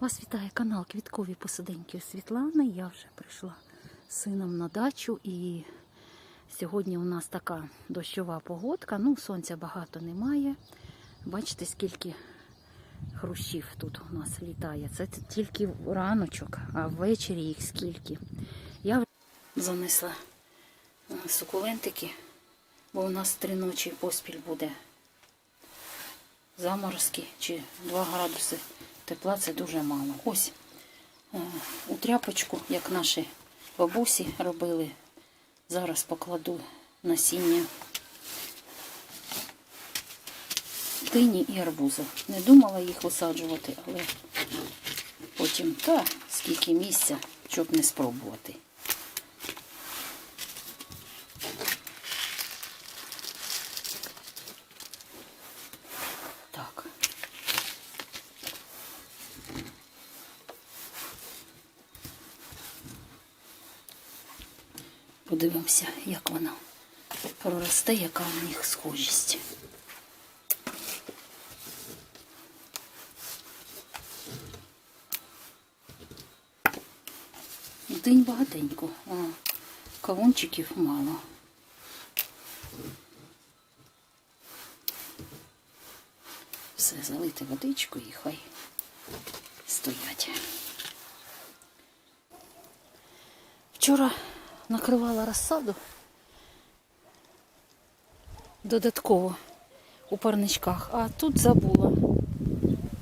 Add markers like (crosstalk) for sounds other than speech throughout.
Вас вітає канал Квіткові посиденьки Світлани. Я вже прийшла з сином на дачу і сьогодні у нас така дощова погодка. Ну, сонця багато немає. Бачите, скільки хрущів тут у нас літає. Це тільки раночок, а ввечері їх скільки. Я занесла е, сукулентики, бо у нас три ночі поспіль буде заморозки чи 2 градуси тепла це дуже мало. Ось е, у тряпочку, як наші бабусі робили, зараз покладу насіння дині і арбузу. Не думала їх висаджувати, але потім та скільки місця, щоб не спробувати. Так. Подивимося, як вона проросте, яка в них схожість. День багатенько, а кавунчиків мало. Все, залити водичку і хай стоять. Вчора накривала розсаду додатково у парничках, а тут забула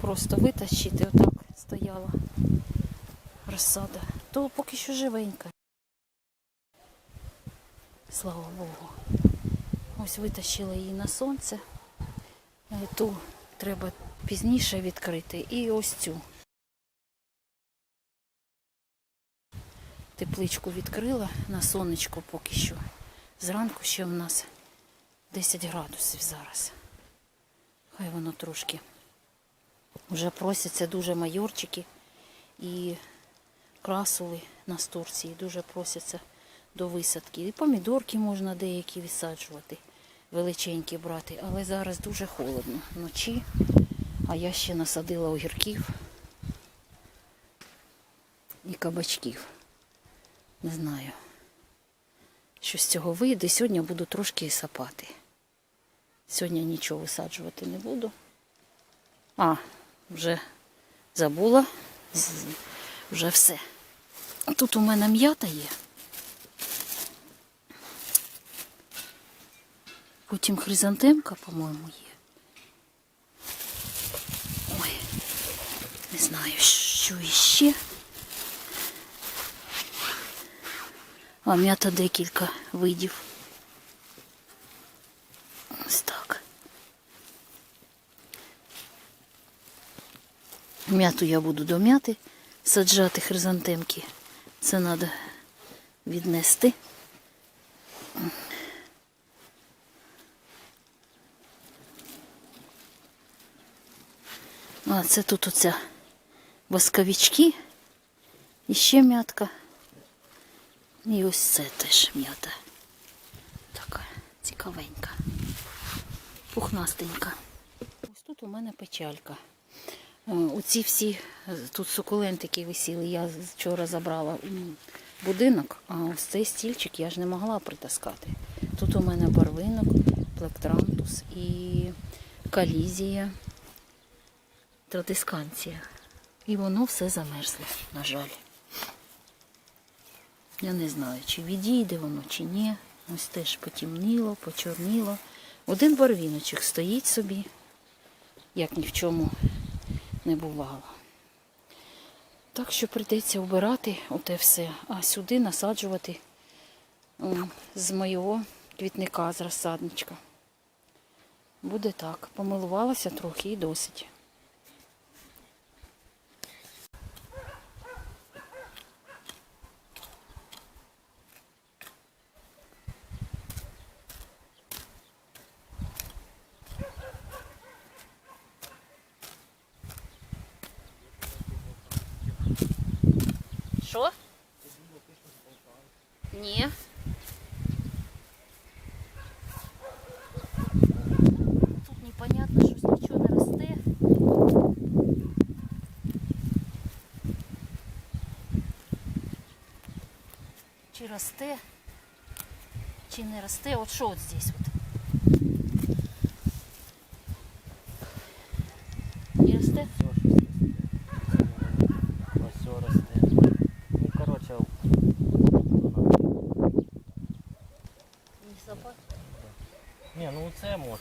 просто витащити, отак стояла розсада. То поки що живенька. Слава Богу. Ось витащила її на сонце. Е, Ту треба пізніше відкрити. І ось цю. Тепличку відкрила на сонечко поки що. Зранку ще в нас 10 градусів зараз. Хай воно трошки. Вже просяться дуже майорчики і красули настурції, дуже просяться до висадки. І помідорки можна деякі висаджувати, величенькі брати, але зараз дуже холодно вночі. А я ще насадила огірків і кабачків. Не знаю, що з цього вийде. Сьогодні буду трошки сапати. Сьогодні нічого висаджувати не буду. А, вже забула. Вже все. Тут у мене м'ята є. Потім хризантемка, по-моєму, є. Ой, не знаю, що іще. А м'ята декілька видів. Ось так. М'яту я буду до м'яти саджати хризантемки. Це треба віднести. А, це тут оця восковички. І ще м'ятка. І ось це теж м'ята. Така цікавенька. Пухнастенька. Ось тут у мене печалька. Е, Оці всі е, тут сукулентики висіли. Я вчора забрала будинок, а ось цей стільчик я ж не могла притаскати. Тут у мене барвинок, плектрантус і калізія, традисканція. І воно все замерзло, на жаль. Я не знаю, чи відійде воно, чи ні. Ось теж потемніло, почорніло. Один барвіночок стоїть собі, як ні в чому не бувало. Так що прийдеться вбирати оте все, а сюди насаджувати з моєго квітника, з розсадничка. Буде так. Помилувалася трохи і досить. Росте, чи не росте. От що от здесь от? Не росте? Ось росте. Ну, коротше, Не собак. ні, ну це можна.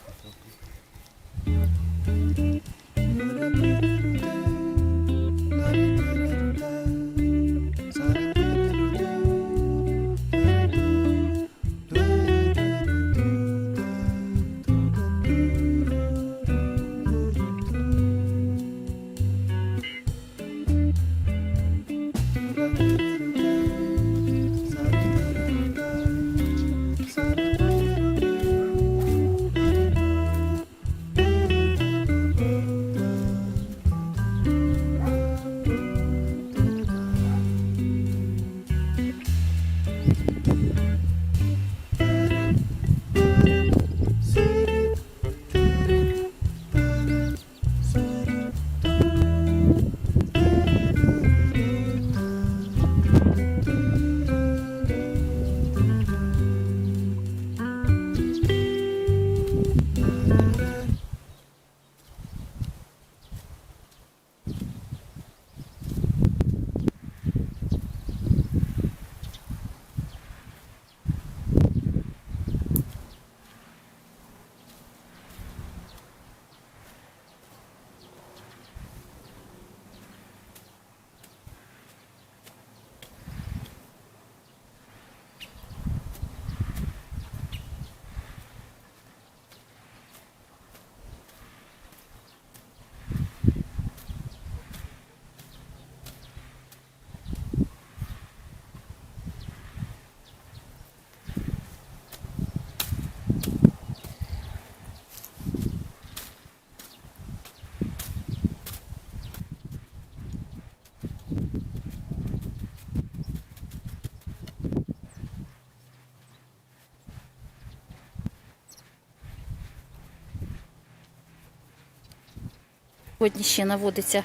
Сьогодні ще наводиться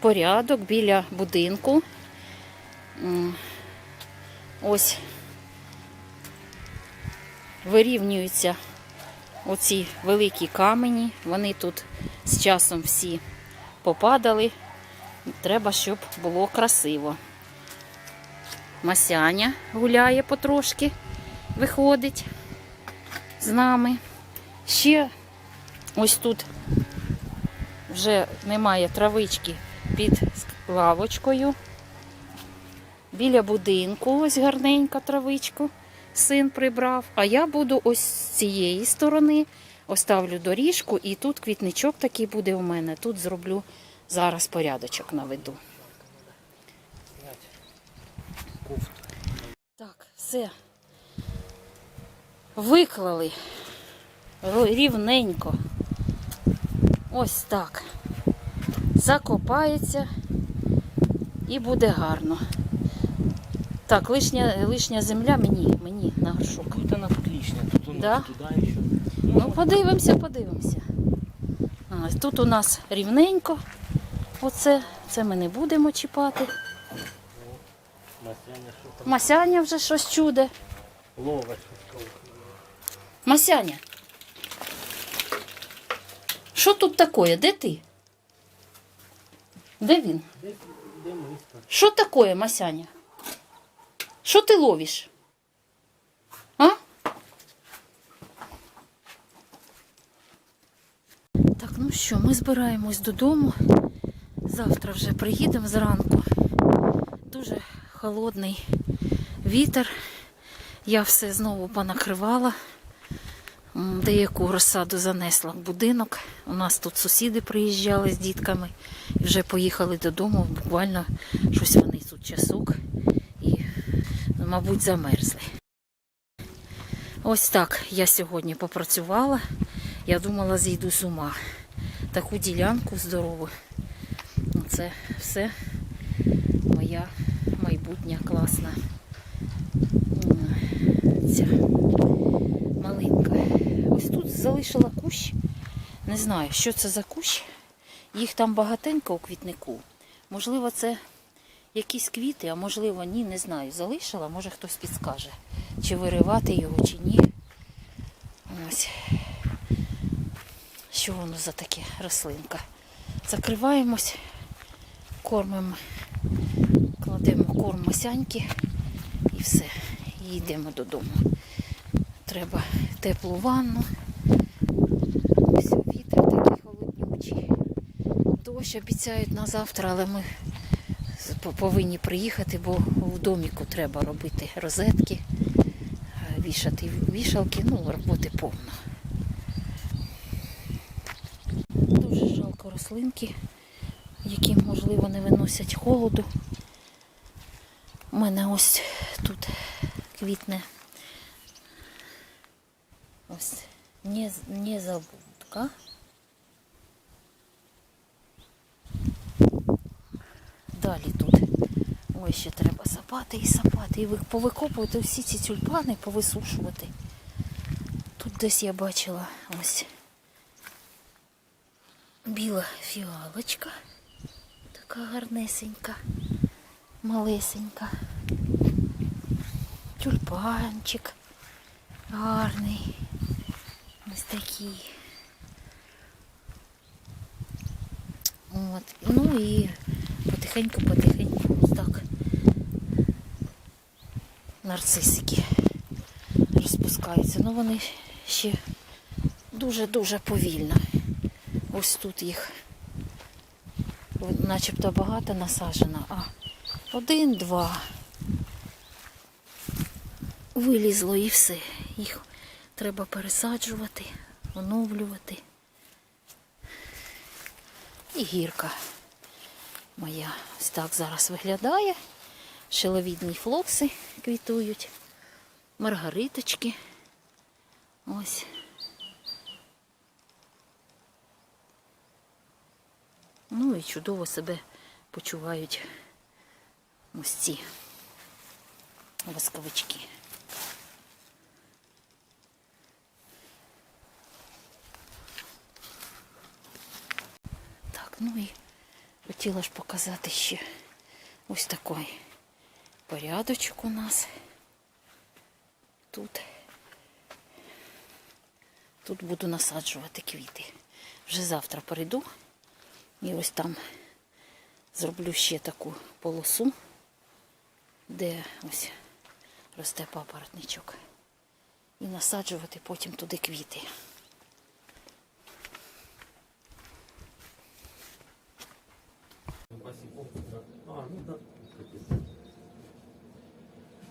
порядок біля будинку. Ось вирівнюються оці великі камені. Вони тут з часом всі попадали. Треба, щоб було красиво. Масяня гуляє потрошки, виходить з нами. Ще ось тут вже немає травички під лавочкою. Біля будинку ось гарненька травичка син прибрав. А я буду ось з цієї сторони. Оставлю доріжку і тут квітничок такий буде у мене. Тут зроблю зараз порядочок наведу. Так, все. Виклали рівненько. Ось так. Закопається і буде гарно. Так, лишня, лишня земля мені, мені на горшок. Тут вона. Тут у нас Да? туди ще. Ну, подивимося, подивимося. А, тут у нас рівненько. Оце, це ми не будемо чіпати. Масяня, що? Масяня вже щось чуде. Ловить. Масяня. Що тут таке? Де ти? Де він? Що таке, Масяня? Що ти ловиш? А? Так, ну що, ми збираємось додому. Завтра вже приїдемо зранку. Дуже холодний вітер. Я все знову понакривала. Деяку розсаду занесла в будинок. У нас тут сусіди приїжджали з дітками і вже поїхали додому. Буквально щось вони тут часок і, мабуть, замерзли. Ось так я сьогодні попрацювала. Я думала, зійду з ума. Таку ділянку здорову. Це все моя майбутня класна ця залишила кущ. Не знаю, що це за кущ. Їх там багатенько у квітнику. Можливо, це якісь квіти, а можливо ні, не знаю. Залишила, може хтось підскаже, чи виривати його, чи ні. Ось. Що воно за таке рослинка? Закриваємось, кормимо, кладемо корм масяньки і все. І йдемо додому. Треба теплу ванну. Ось вітер такий холоднючий. Дощ обіцяють на завтра, але ми повинні приїхати, бо в доміку треба робити розетки, е, вішати вішалки, ну, роботи повно. Дуже жалко рослинки, які, можливо, не виносять холоду. У мене ось тут квітне ось не, незабудка. Далі тут. Ой, ще треба сапати і сапати. І повикопувати всі ці тюльпани, повисушувати. Тут десь я бачила ось біла фіалочка. Така гарнесенька, малесенька. Тюльпанчик гарний. Ось такий. От. Ну і потихеньку-потихеньку ось так. Нарцисики розпускаються. Ну вони ще дуже-дуже повільно. Ось тут їх начебто багато насаджено, а один-два вилізло і все. Їх треба пересаджувати, оновлювати. І гірка моя ось так зараз виглядає. Шиловідні флокси квітують, маргариточки. Ось. Ну і чудово себе почувають ось ці восковички. Так, ну і хотіла ж показати ще ось такий порядочок у нас. Тут. Тут буду насаджувати квіти. Вже завтра прийду і ось там зроблю ще таку полосу, де ось росте папоротничок. І насаджувати потім туди квіти.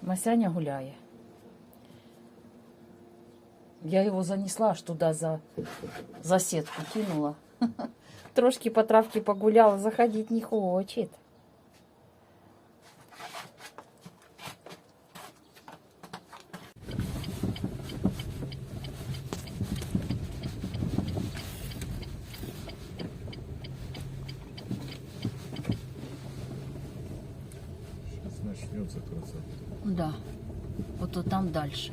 Масяня гуляє. Я его занесла аж туда за, за сетку кинула. (laughs) Трошки по травке погуляла, заходить не хочет. Да. Вот то там дальше.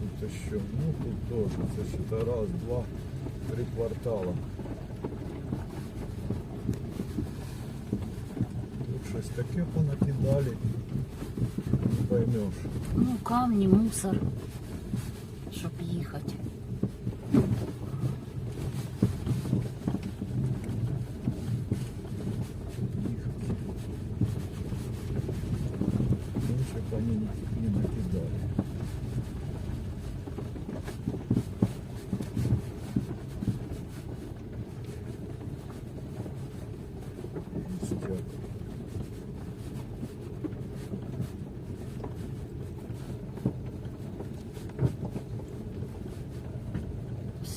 Тут еще, ну тут тоже, це ще раз, два, три квартала. Тут щось таке понакидали, не поймеш. Ну, камні, мусор, щоб ехать.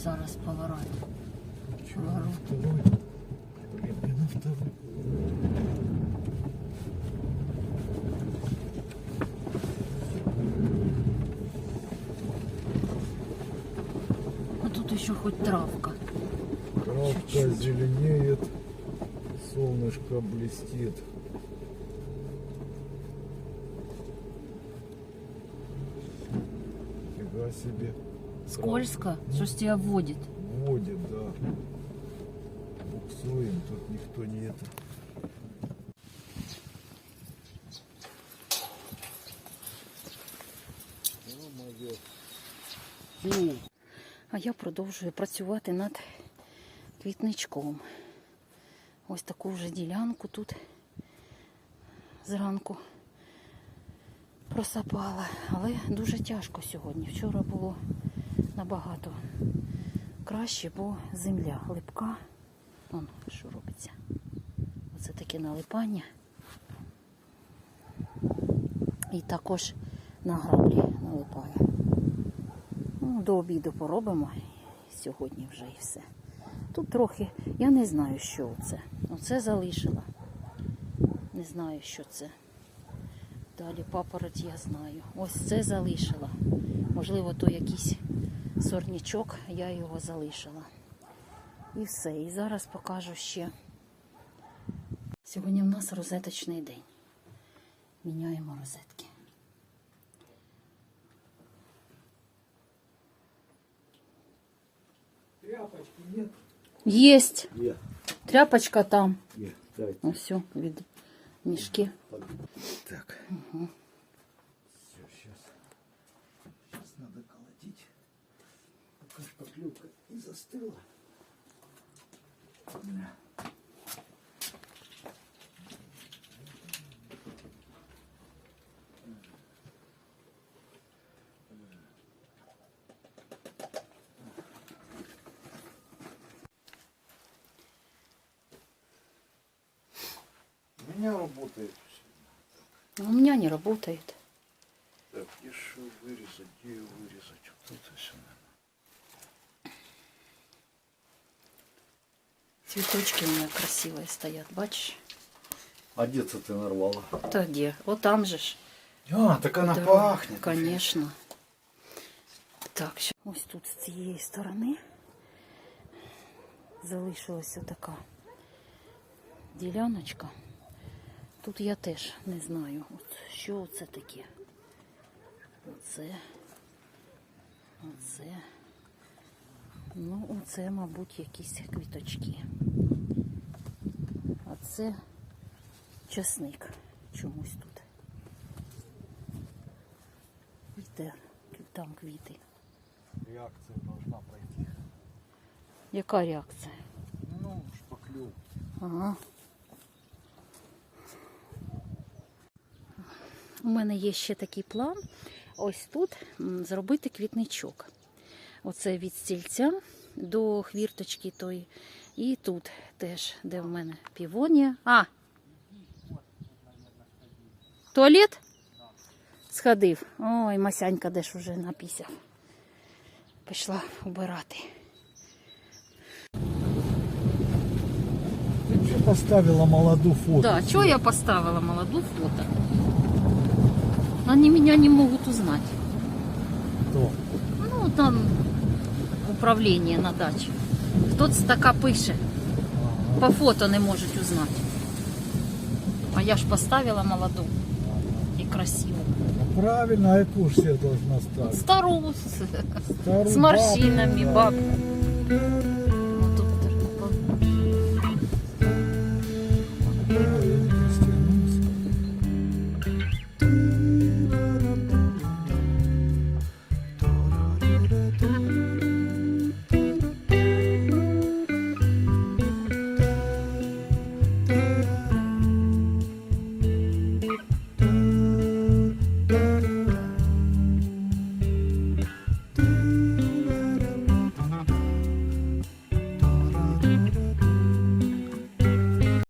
зараз поворот. Чувак, ну, тут еще хоть травка. Травка Чуть -чуть. зеленеет, солнышко блестит. Фига себе. Скользко. Что ж тебя вводит? Водит, да. Буксуем, тут никто не это. Ё-моё. Фу. А я продовжую працювати над квітничком. Ось таку вже ділянку тут зранку просапала. Але дуже тяжко сьогодні. Вчора було набагато краще, бо земля липка. Вон що робиться. Оце таке налипання. І також на граблі налипає. Ну, до обіду поробимо сьогодні вже і все. Тут трохи, я не знаю, що це. Оце залишила. Не знаю, що це. Далі папороть я знаю. Ось це залишила. Можливо, то якийсь сорнячок, я його залишила. І все. І зараз покажу ще. Сьогодні в нас розеточний день. Міняємо розетки. Тряпочки нет? Єсть. Нет. Тряпочка там. Дайте. Ну все, від мішки. Так. Все, застыла. У меня работает А У меня не работает. Так, где что вырезать, где ее вырезать? Вот это все. Цветочки у меня красивые стоят, бачишь? А где ты нарвала? Та где? Вот там же ж. А, так она Да, пахнет. Конечно. Так, щ- ось тут з цієї сторони залишилася така діляночка. Тут я теж не знаю, от що це таке. Оце. Оце. Ну, оце, мабуть, якісь квіточки. А це часник чомусь тут. Бачите, там квіти. Реакция должна пойти. Яка реакція? Ну, шпаклев. Ага. У мене є ще такий план. Ось тут зробити квітничок. Оце від стільця до хвірточки тої. І тут теж, де в мене півонія. А! Туалет? Сходив. Ой, Масянька де ж уже напісяв. Пішла убирати. Ты что поставила молоду фото? Да, что я поставила молоду фото? Они меня не могут узнать. Кто? Ну, там управління на дачі. Хтось така пише. По фото не можуть узнати. А я ж поставила молоду і красиву. Ну, правильно, а яку ж я должна ставити? Стару, Стару з морщинами, бабку.